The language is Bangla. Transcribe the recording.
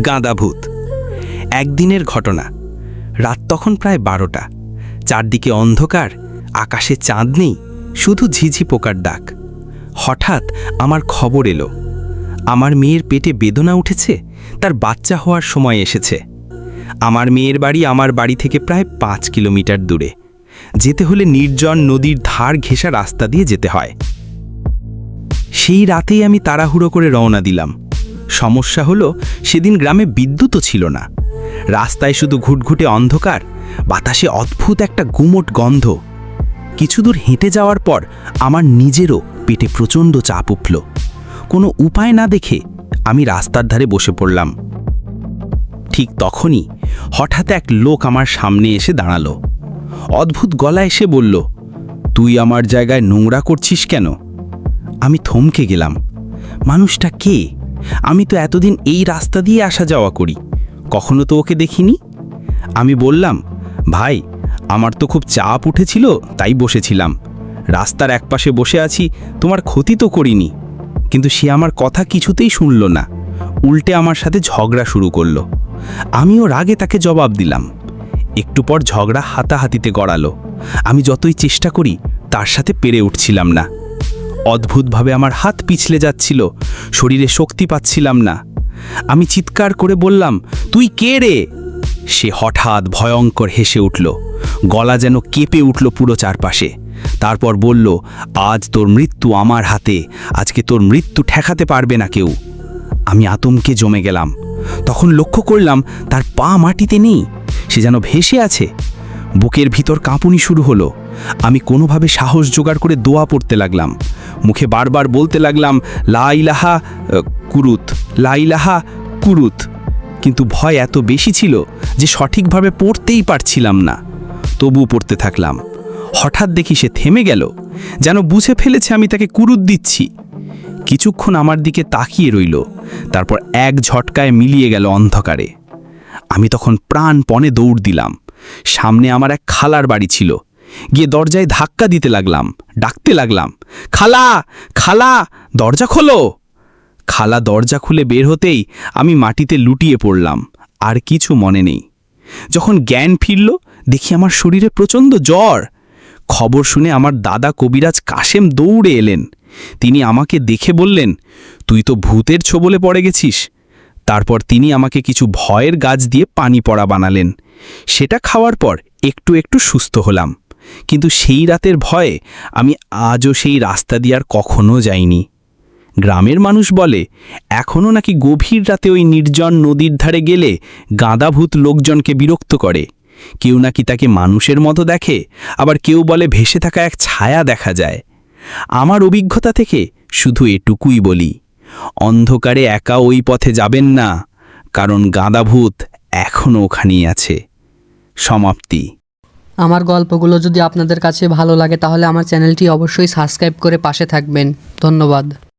গাঁদা ভূত একদিনের ঘটনা। রাত তখন প্রায় বারোটা। চারদিকে অন্ধকার, আকাশে চাঁদ নেই, শুধু ঝিঝি পোকার ডাক। হঠাৎ আমার খবর এলো। আমার মেয়ের পেটে বেদনা উঠেছে, তার বাচ্চা হওয়ার সময় এসেছে। আমার মেয়ের বাড়ি আমার বাড়ি থেকে প্রায় পাঁচ কিলোমিটার দূরে। যেতে হলে নির্জন নদীর ধার ঘেঁষা রাস্তা দিয়ে যেতে হয়। সেই রাতেই আমি তাড়াহুড়ো করে রওনা দিলাম। সমস্যা হলো সেদিন গ্রামে বিদ্যুৎও ছিল না। রাস্তায় শুধু ঘুটঘুটে অন্ধকার, বাতাসে অদ্ভুত একটা গুমোট গন্ধ। কিছু দূর হেঁটে যাওয়ার পর আমার নিজেরও পেটে প্রচণ্ড চাপ উঠল কোনো উপায় না দেখে আমি রাস্তার ধারে বসে পড়লাম। ঠিক তখনই হঠাৎ এক লোক আমার সামনে এসে দাঁড়াল। অদ্ভুত গলা এসে বলল, তুই আমার জায়গায় নোংরা করছিস কেন? আমি থমকে গেলাম। মানুষটা কে? আমি তো এতদিন এই রাস্তা দিয়ে আসা যাওয়া করি। কখনো তো ওকে দেখিনি। আমি বললাম, ভাই, আমার তো খুব চাপ উঠেছিল, তাই বসেছিলাম। রাস্তার একপাশে বসে আছি, তোমার ক্ষতি তো করিনি। কিন্তু সে আমার কথা কিছুতেই শুনল না। উল্টে আমার সাথে ঝগড়া শুরু করল। আমিও রাগে তাকে জবাব দিলাম। একটু পর ঝগড়া হাতাহাতিতে গড়ালো। আমি যতই চেষ্টা করি, তার সাথে পেরে উঠছিলাম না। অদ্ভুতভাবে আমার হাত পিছলে যাচ্ছিল, শরীরে শক্তি পাচ্ছিলাম না। আমি চিৎকার করে বললাম, তুই কে রে? সে হঠাৎ ভয়ঙ্কর হেসে উঠল, গলা যেন কেঁপে উঠল পুরো চারপাশে। তারপর বলল, আজ তোর মৃত্যু আমার হাতে, আজকে তোর মৃত্যু ঠেকাতে পারবে না কেউ। আমি আতঙ্কে জমে গেলাম। তখন লক্ষ্য করলাম, তার পা মাটিতে নেই, সে যেন ভেসে আছে। বুকের ভিতর কাঁপুনি শুরু হলো। আমি কোনোভাবে সাহস জোগাড় করে দোয়া পড়তে লাগলাম। মুখে বারবার বলতে লাগলাম লাইলাহা কুরুত লাইলাহা কুরুত। কিন্তু ভয় এত বেশি ছিল যে সঠিকভাবে পড়তেই পারছিলাম না। তবু পড়তে থাকলাম। হঠাৎ দেখি সে থেমে গেল, যেন বুঝে ফেলেছে আমি তাকে কুরুত দিচ্ছি। কিছুক্ষণ আমার দিকে তাকিয়ে রইল, তারপর এক ঝটকায় মিলিয়ে গেল অন্ধকারে। আমি তখন প্রাণপণে দৌড় দিলাম। সামনে আমার এক খালার বাড়ি ছিল। গিয়ে দরজায় ধাক্কা দিতে লাগলাম, ডাকতে লাগলাম, খালা খালা, দরজা খোলো। খালা দরজা খুলে বের হতেই আমি মাটিতে লুটিয়ে পড়লাম, আর কিছু মনে নেই। যখন জ্ঞান ফিরল, দেখি আমার শরীরে প্রচণ্ড জ্বর। খবর শুনে আমার দাদা কবিরাজ কাশেম দৌড়ে এলেন। তিনি আমাকে দেখে বললেন, তুই তো ভূতের ছোবলে পড়ে গেছিস। তারপর তিনি আমাকে কিছু ভয়ের গাছ দিয়ে পানি পড়া বানালেন। সেটা খাওয়ার পর একটু একটু সুস্থ হলাম। কিন্তু সেই রাতের ভয়ে আমি আজও সেই রাস্তা দিয়ে আর কখনো যাইনি। গ্রামের মানুষ বলে এখনও নাকি গভীর রাতে ওই নির্জন নদীর ধারে গেলে গাঁদাভূত লোকজনকে বিরক্ত করে। কেউ নাকি তাকে মানুষের মতো দেখে, আবার কেউ বলে ভেসে থাকা এক ছায়া দেখা যায়। আমার অভিজ্ঞতা থেকে শুধু এটুকুই বলি, অন্ধকারে একা ওই পথে যাবেন না, কারণ গাঁদাভূত এখনও ওখানেই আছে। সমাপ্তি। আমার গল্পগুলো যদি আপনাদের কাছে ভালো লাগে, তাহলে আমার চ্যানেলটি অবশ্যই সাবস্ক্রাইব করে পাশে থাকবেন। ধন্যবাদ।